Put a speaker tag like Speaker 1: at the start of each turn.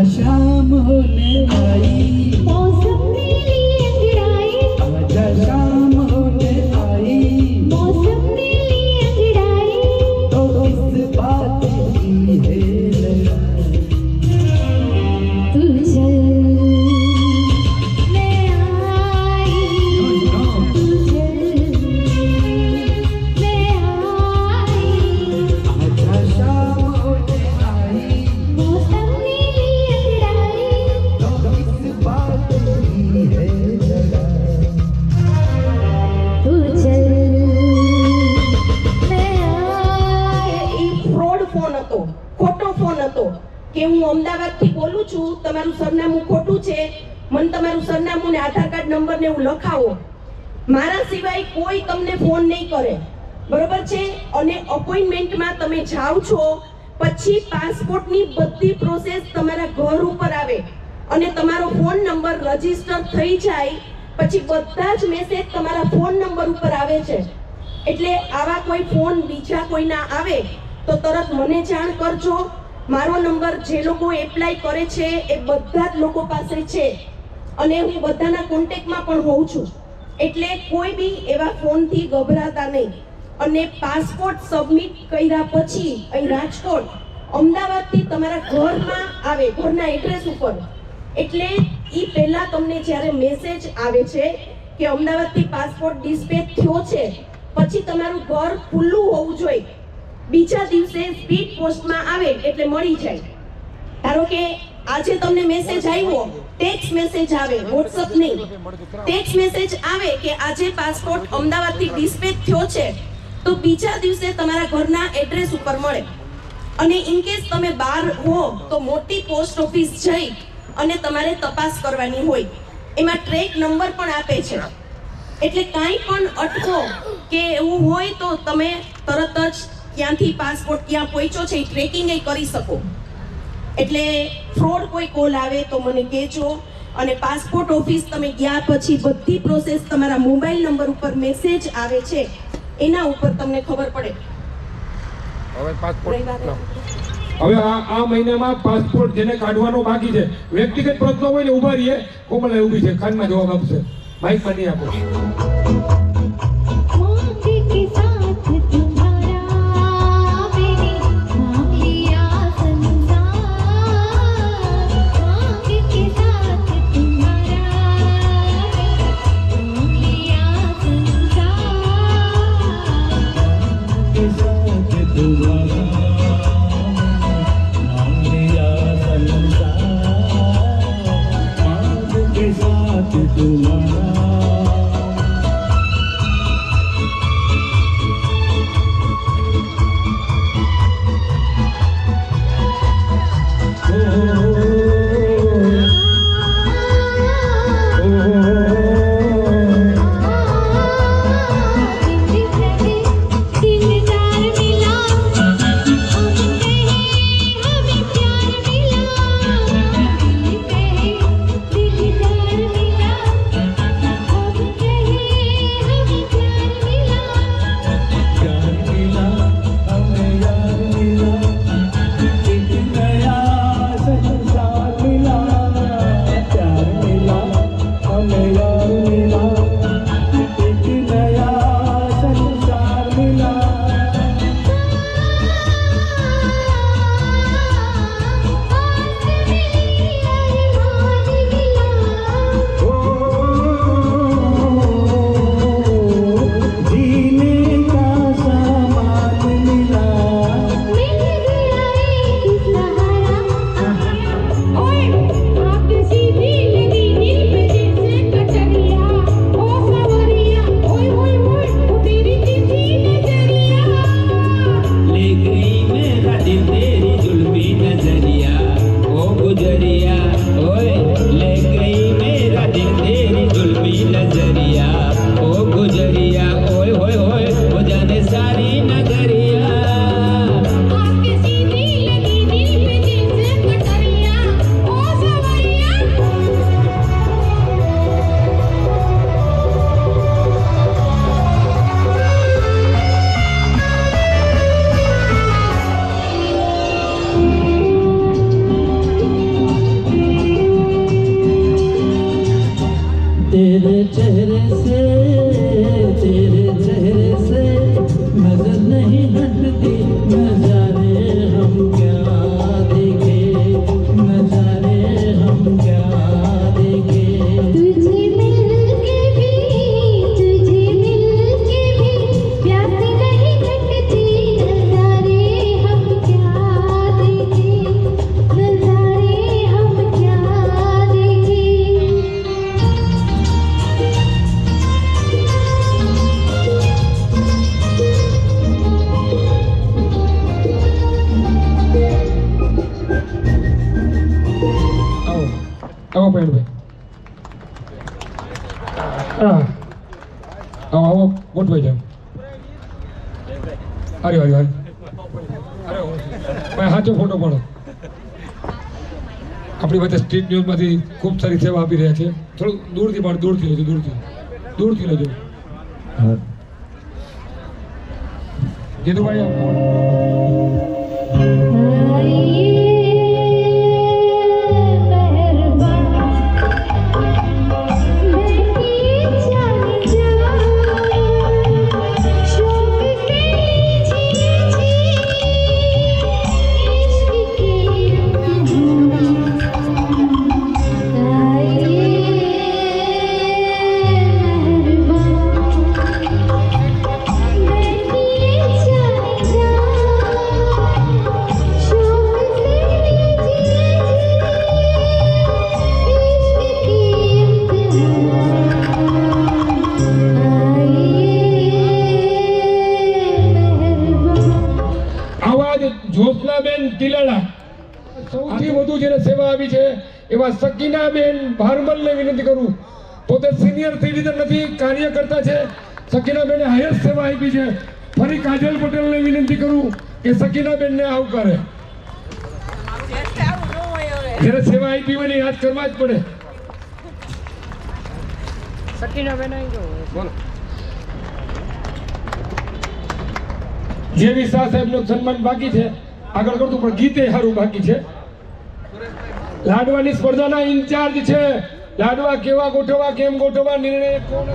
Speaker 1: आजा शाम होने आई
Speaker 2: मौसम
Speaker 3: અમદાવાદથી બોલું છું, તમારું સરનામું ખોટું છે, મને તમારું સરનામું ને આધાર કાર્ડ નંબર ને એવું લખાવો. મારા સિવાય કોઈ તમને ફોન નહીં કરે. બરોબર છે? અને અપોઇન્ટમેન્ટમાં તમે જાઓ છો, પછી પાસપોર્ટની બધી પ્રોસેસ તમારા ઘર ઉપર આવે. અને તમારો ફોન નંબર રજિસ્ટર થઈ જાય, પછી બધા જ મેસેજ તમારા ફોન નંબર ઉપર આવે છે. એટલે આવા કોઈ ફોન બીજા કોઈના આવે, તો તરત મને જાણ કરજો. મારો નંબર જે લોકો એપ્લાય કરે છે એ બધા જ લોકો પાસે છે અને હું બધાના કોન્ટેક્ટમાં પણ હોઉં છું. એટલે કોઈ બી એવા ફોનથી ગભરાતા નહીં. અને પાસપોર્ટ સબમિટ કર્યા પછી અહીં રાજકોટ, અમદાવાદથી તમારા ઘરમાં આવે, ઘરના એડ્રેસ ઉપર. એટલે એ પહેલાં તમને જ્યારે મેસેજ આવે છે કે અમદાવાદથી પાસપોર્ટ ડિસ્પેચ થયો છે, પછી તમારું ઘર ખુલ્લું હોવું જોઈએ. બીજા દિવસે સ્પીડ પોસ્ટમાં આવે એટલે મળી જાય. ધારો કે આજે તમને મેસેજ આવ્યો ટેક્સ્ટ મેસેજ આવે વોટ્સઅપ નહીં. ટેક્સ્ટ મેસેજ આવે કે આજે પાસપોર્ટ અમદાવાદથી ડિસ્પેચ થયો છે, તો બીજા દિવસે તમારા ઘરના એડ્રેસ ઉપર મળે. અને ઇન કેસ તમે બહાર હો, તો મોટી પોસ્ટ ઓફિસ જઈ અને તમારે તપાસ કરવાની હોય. એમાં ટ્રેક નંબર પણ આપે છે. એટલે કાંઈ પણ અટકો કે એવું હોય તો તમે તરત જ ક્યાંથી પાસપોર્ટ ક્યાં પહોંચ્યો છે એ ટ્રેકિંગ એ કરી શકો. એટલે ફ્રોડ કોઈ કોલ આવે તો મને કહેજો અને પાસપોર્ટ ઓફિસ તમે ગયા પછી બધી પ્રોસેસ તમારા મોબાઈલ નંબર ઉપર મેસેજ આવે છે એના ઉપર તમને ખબર પડે.
Speaker 4: હવે પાસપોર્ટ હવે આ આ મહિનામાં પાસપોર્ટ જેને કાઢવાનો બાકી છે વ્યક્તિગત પ્રશ્નો હોય ને ઊભા રહીએ કોમલ ઊભી છે ખાનમાં જવાબ આપશે. માઇકમાં નહીં આપો.
Speaker 1: तेरे चेहरे से तेरे चेहरे से मदद नहीं
Speaker 4: આવો મોટભાઈ જાવ અરે અરે અરે અરે ભાઈ સાચો ફોટો પડો. આપણી વચ્ચે સ્ટ્રીટ ન્યૂઝમાંથી ખૂબ સારી સેવા આપી રહ્યા છે. થોડું દૂરથી પણ દૂરથી લેજો દૂરથી. દૂરથી લેજો. જીતુભાઈ. તિલાળા સૌથી વધુ જેને સેવા આવી છે એવા સકીનાબેન ભારમલને વિનંતી કરું. પોતે સિનિયર સિટીઝન નથી કાર્યકર્તા છે. સકીનાબેને હાઈએસ્ટ સેવા આપી છે. ફરી કાજલ પટેલને વિનંતી કરું કે સકીનાબેનને આવકારે જ્યારે સેવા આપી હોય ને યાદ કરવા જ પડે. બોલો. જે સાહેબ સાહેબનું સન્માન બાકી છે. આગળ કરતું પણ ગીતે સારું બાકી છે. લાડવાની સ્પર્ધાના ઇન્ચાર્જ છે. લાડવા કેવા ગોઠવવા, કેમ ગોઠવવા, નિર્ણય કોણ